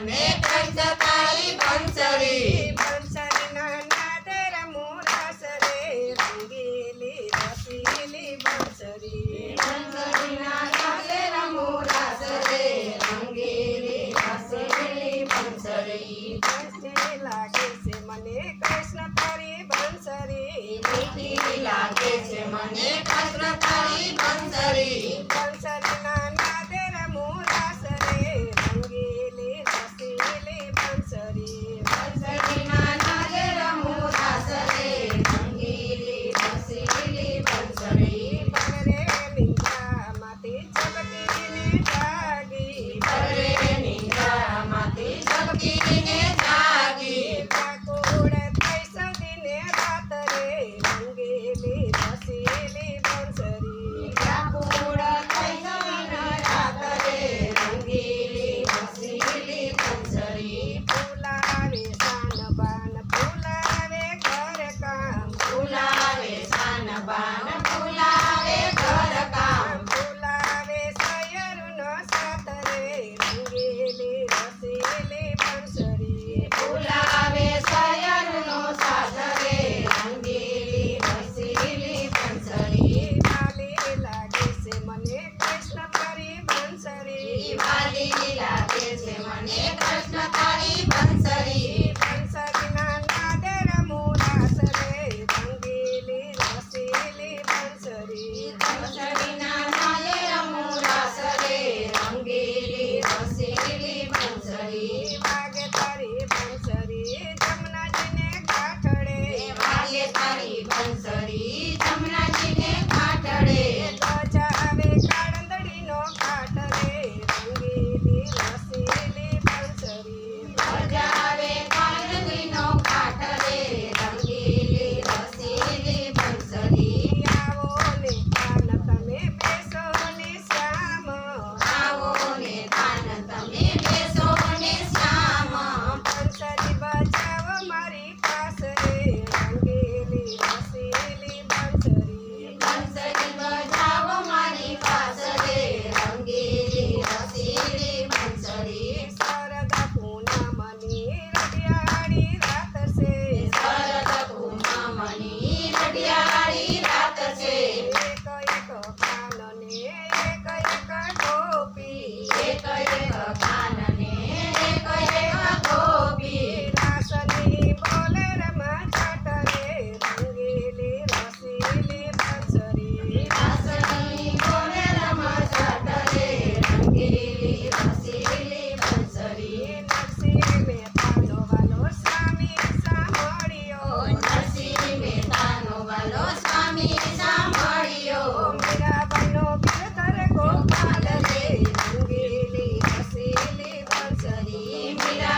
ને કઈ જતા મને કૃષ્ણ કરી મન સરી. મારી લાગે છે મને Amen.